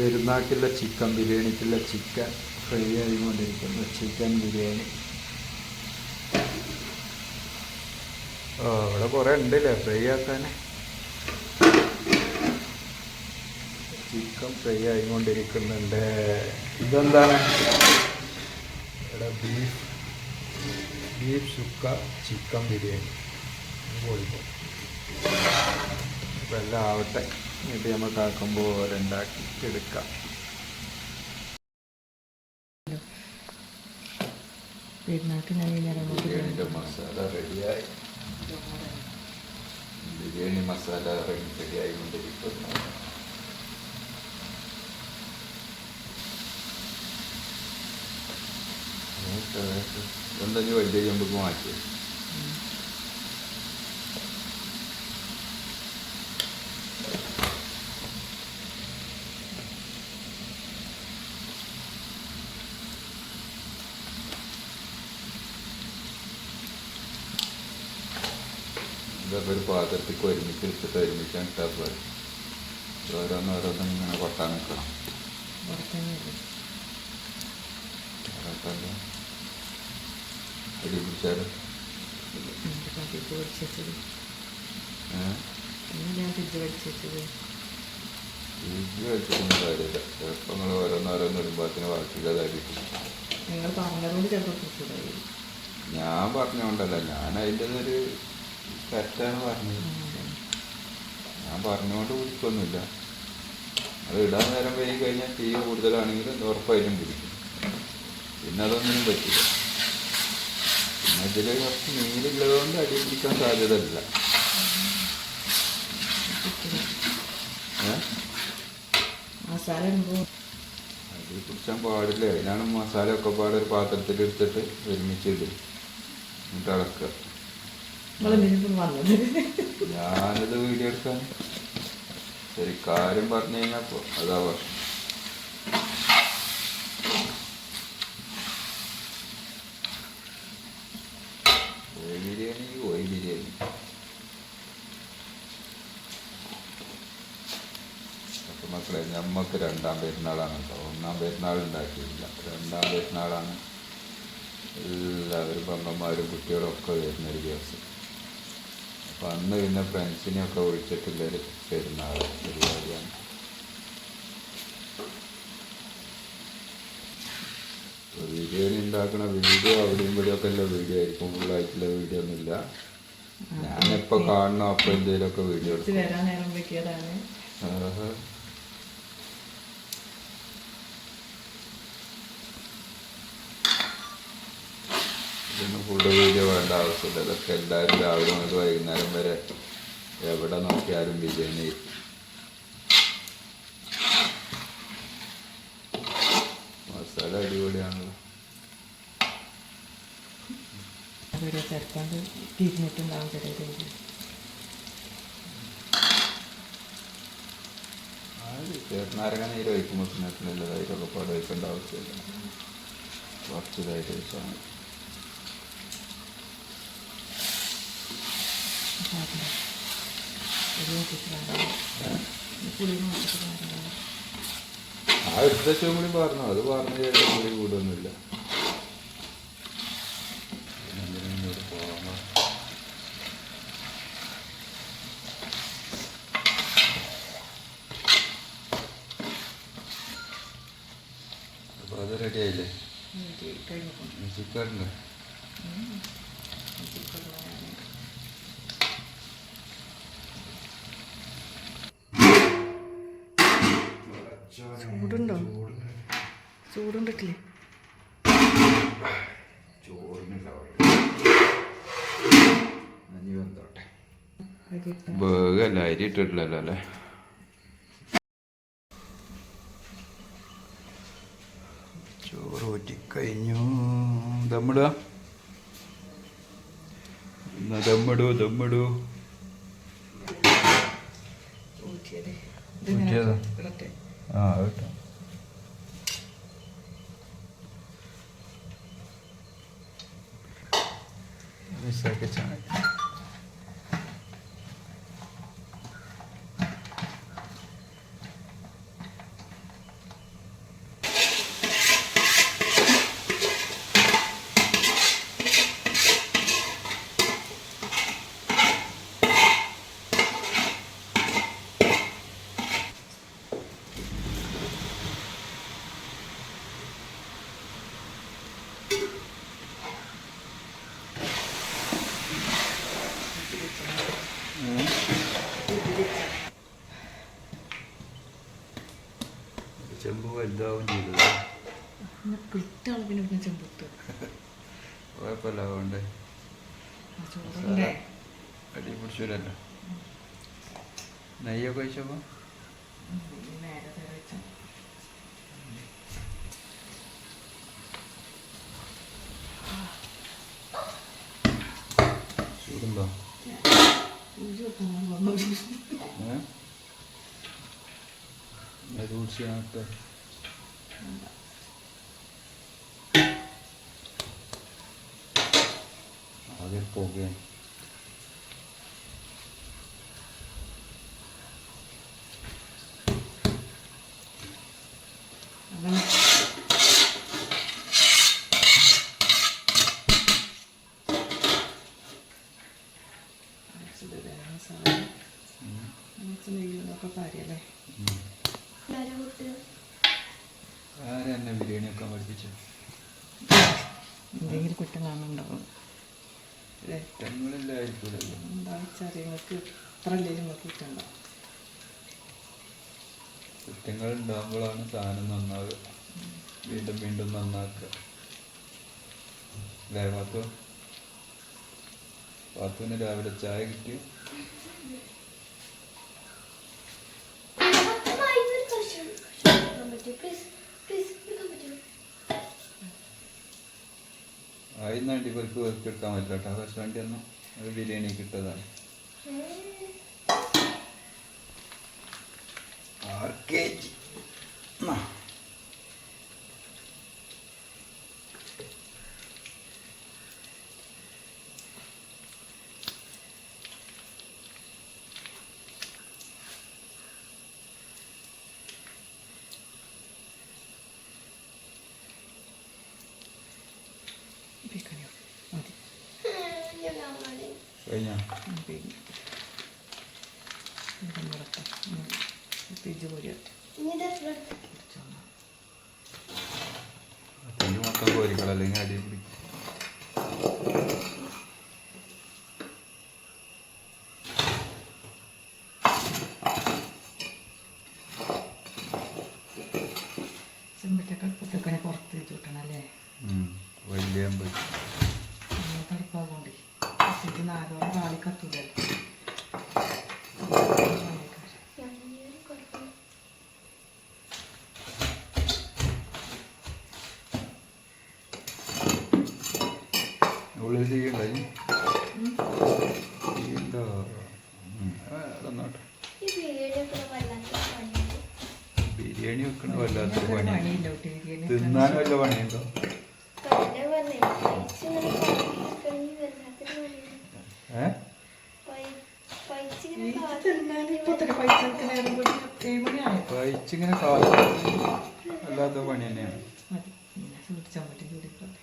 പെരുന്നാക്കിലുള്ള chicken ബിരിയാണിക്കുള്ള chicken fry ആയിക്കൊണ്ടിരിക്കുന്നു. Chicken biryani. അവിടെ കുറേ ഉണ്ടല്ലേ ഫ്രൈ ആക്കാൻ? ചിക്കൻ ഫ്രൈ ആയിക്കൊണ്ടിരിക്കുന്നുണ്ട്. ഇതെന്താണ്? ഇവിടെ beef beef chukka chicken biryani. പൊളിക്കും. അപ്പം എല്ലാം ആവട്ടെ. എന്നിട്ട് നമുക്ക് ആക്കുമ്പോൾ ഉണ്ടാക്കി എടുക്കാം. ബിരിയാണിന്റെ മസാല റെഡിയായി. ബിരിയാണി മസാല റെഡിയായിക്കൊണ്ടിരിക്കുന്നു. എന്താ ഇനി വലിയ ചെമ്പക്ക് മാറ്റി ഇതൊക്കെ ഒരു പാത്രത്തിൽ ഒരുമിച്ച് ഇട്ടിട്ട് ഒരുമിച്ച് ഇട്ടാൽ പോരെ? ഓരോന്ന് ഓരോന്നും ഇങ്ങനെ കൊട്ടാൻ നിൽക്കണം അടി പറഞ്ഞോണ്ടല്ല വെച്ചിട്ടൊന്നും കാര്യമില്ല. ചിലപ്പോൾ നിങ്ങൾ ഓരോന്നോരോന്ന് ഇടുമ്പോഴത്തിന് ബാക്കിയുള്ളതായിരിക്കും നിങ്ങൾ പറഞ്ഞതുകൊണ്ട് ചിലപ്പോൾ ഫ്രിഡ്ജ് ഞാൻ പറഞ്ഞുകൊണ്ടല്ല ഞാൻ അതിന്റെ ഒരു തെറ്റാണ് പറഞ്ഞത് ഞാൻ പറഞ്ഞുകൊണ്ട് കുടിക്കൊന്നുമില്ല. അത് ഇടാൻ നേരം വൈകി കഴിഞ്ഞാൽ തീ കൂടുതലാണെങ്കിൽ ഉറപ്പായിട്ടും പിടിക്കും പിന്നെ അതൊന്നും പറ്റില്ല. പിന്നെ ഇതിൽ കുറച്ച് നീരുള്ളത് കൊണ്ട് അടി പിടിക്കാൻ സാധ്യത ഇല്ല അത് കുടിച്ചാൻ പാടില്ല. അതിനാണ് മസാല ഒക്കെ പാടെ ഒരു പാത്രത്തിൽ എടുത്തിട്ട് ഒരുമിച്ച് ഇടും എന്നിട്ട് ഇളക്കുക എന്തിനിപ്പം വന്നത്. ഞാനിത് വീഡിയോ എടുക്കാൻ ശരി കാര്യം പറഞ്ഞു കഴിഞ്ഞപ്പോ അതാ പ്രശ്നം. കോഴി ബിരിയാണി കോഴി ബിരിയാണി. അപ്പൊ മക്കളെ ഞമ്മക്ക് രണ്ടാം പെരുന്നാളാണ് കേട്ടോ ഒന്നാം പെരുന്നാൾ ഉണ്ടാക്കിയില്ല രണ്ടാം പെരുന്നാളാണ് എല്ലാവരും പങ്കന്മാരും കുട്ടികളും ഒക്കെ വരുന്നൊരു ദിവസം. അന്ന് പിന്നെ ഫ്രണ്ട്സിനെയൊക്കെ വിളിച്ചിട്ടുള്ളൊരു പെരുന്നാൾ പരിപാടിയാണ്. വീഡിയോ ഉണ്ടാക്കണ വീഡിയോ അവിടെയും ഇവിടെയൊക്കെ ഉള്ള വീഡിയോ ആയിരിക്കും. ഫുള്ളായിട്ടുള്ള വീഡിയോ ഒന്നുമില്ല ഞാനെപ്പോൾ കാണണോ? അപ്പോൾ എന്തെങ്കിലുമൊക്കെ വീഡിയോ എടുക്കും. ഇതൊന്നും ഫുഡ് വീഡിയോ വേണ്ട ആവശ്യമില്ല. ഇതൊക്കെ എല്ലാവരും രാവിലെ മുതൽ വൈകുന്നേരം വരെ എവിടെ നോക്കിയാലും ബിരിയാണി. മസാല അടിപൊളിയാണല്ലോ. അതൊരു ഈ തിരിഞ്ഞിട്ടുണ്ടാവും ചിലത് ചെറുനാരങ്ങ നീര് ഒഴിക്കുമ്പോൾ പിന്നെ അതിലൊക്കെ പാട് ഒഴിക്കേണ്ട ആവശ്യമില്ല. കുറച്ച് ഇതായിട്ട് മതി ആ എടുത്ത വെച്ചും കൂടി പറഞ്ഞു അത് പറഞ്ഞു കഴിഞ്ഞാൽ കൂടി കൂടൊന്നുമില്ല. അപ്പോൾ അത് റെഡി ആയില്ലേ? കഴിഞ്ഞു ചൂടുണ്ടോ? ചൂടുണ്ടിട്ടില്ലേ? ബേഗല്ല അരി ഇട്ടിട്ടില്ലല്ലോ അല്ലേ? ചോറ് ഊറ്റിക്കഴിഞ്ഞു. ദമ്മിടുക. എന്നാ ദമ്മിടൂ ദമ്മിടൂ. ഊറ്റിയത്. ആ കേട്ടോ മിസ്സാക്കി ചായ വലുതാവും ചെയ്തത്. കുഴപ്പമില്ല അതുകൊണ്ട്. അടി പിടിച്ചില്ലല്ലോ നെയ്യൊക്കെ കഴിച്ചപ്പോൾ നേരെ തേരെ വെച്ച ചൂടുണ്ടോ ഏ? അത് 가게 보게 വെച്ചാൽ നിങ്ങൾക്ക് ഇല്ലെങ്കിലും കുറ്റങ്ങൾ ഉണ്ടാകുമ്പോഴാണ് സാധനം നന്നാവുക. വീണ്ടും വീണ്ടും നന്നാക്കുക. അല്ലേ പാത്തു പാത്തുവിന് രാവിലെ ചായ കിട്ടി ആയിന്നാണ്ടി ഇവർക്ക് വർക്ക് എടുക്കാൻ പറ്റില്ല കേട്ടോ. പക്ഷെ വണ്ടി ഒന്നും അത് ബിരിയാണി കിട്ടതാണ് ആർ കെ ജി ബിരിയാണിയോ മതി കഴിഞ്ഞാ? തെങ്ങ് മൊത്തം കോരിക്കൾ അല്ലെങ്കിൽ അടി പിടിക്കും. ചെമ്പറ്റൊക്കെ പുട്ടൊക്കെ പുറത്ത് വെച്ച് കിട്ടണം അല്ലേ. വലിയ വെക്കണ വല്ലാത്തൊരു ബിരിയാണി തിന്നാൻ വല്ല പണിയുണ്ടോ? ഏഹ് കഴിച്ചിങ്ങനെ കാലം അല്ലാത്ത പണി തന്നെയാണ് മതി പിന്നെ ചൂടിച്ചാൽ പറ്റും ചൂടിക്കോട്ടെ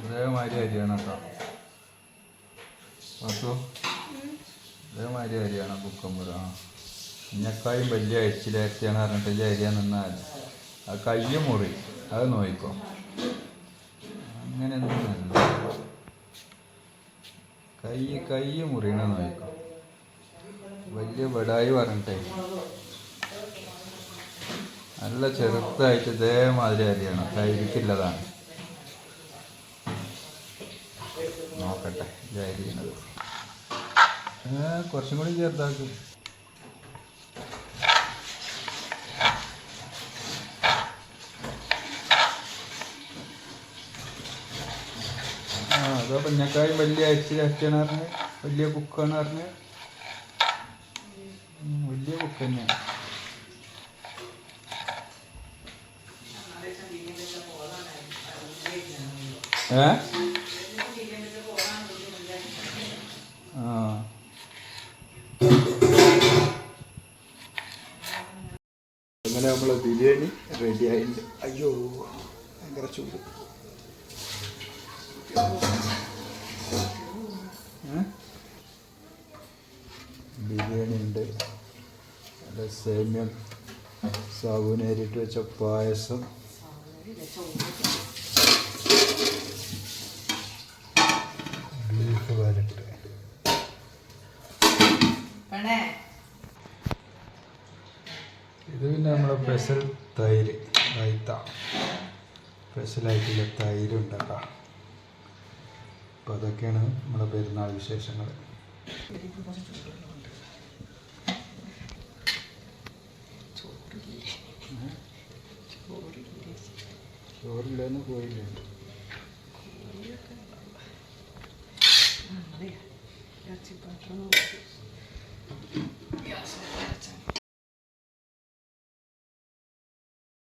ഇതേമാതിരി അരിയാണ് കേട്ടോ പത്തോ ഇതേമാതിരി അരിയാണ് കുക്കമ്പർ ആ ഇഞ്ഞക്കായും വലിയ അരിച്ചിലരത്തിയാണ് പറഞ്ഞിട്ട് അരിയാ നിന്നാൽ. ആ കയ്യ് മുറി. അത് നോയിക്കോ. അങ്ങനെ കയ്യ് കൈ കൈ മുറിയണ നോയിക്കോ. വലിയ ബടായി പറഞ്ഞിട്ടേ. നല്ല ചെറുതായിട്ട് ഇതേമാതിരി അരിയാണ്. കൈരിക്കുള്ളതാണ് നോക്കട്ടെ ഇത് അരിയണത്. കുറച്ചും കൂടി ചെറുതാക്കും. ആ അതോ പഞ്ഞക്കായും വലിയ അരിച്ച് അരച്ചാണ് പറഞ്ഞ്. വലിയ കുക്കാണ് പറഞ്ഞ്. വലിയ കുക്ക് തന്നെയാണ് ഏ? ആ. അങ്ങനെ നമ്മൾ ബിരിയാണി റെഡി ആയിട്ടുണ്ട്. അയ്യോ ഭയങ്കര ചൂട്. ബിരിയാണി ഉണ്ട്. നല്ല സേമ്യം. സാബുനേരിട്ട് വെച്ച പായസം. ബീഫ് വരട്ട്. പെണേ ഇത് പിന്നെ നമ്മൾ സ്പെഷ്യൽ തൈര് റൈത്ത. സ്പെഷ്യലായിട്ടുള്ള തൈര് ഉണ്ടാക്കാം അപ്പം അതൊക്കെയാണ് നമ്മുടെ പെരുന്നാൾ വിശേഷങ്ങൾ ചോറില്ലെന്ന് പോയില്ലേ? ഇറച്ചിപ്പാത്രം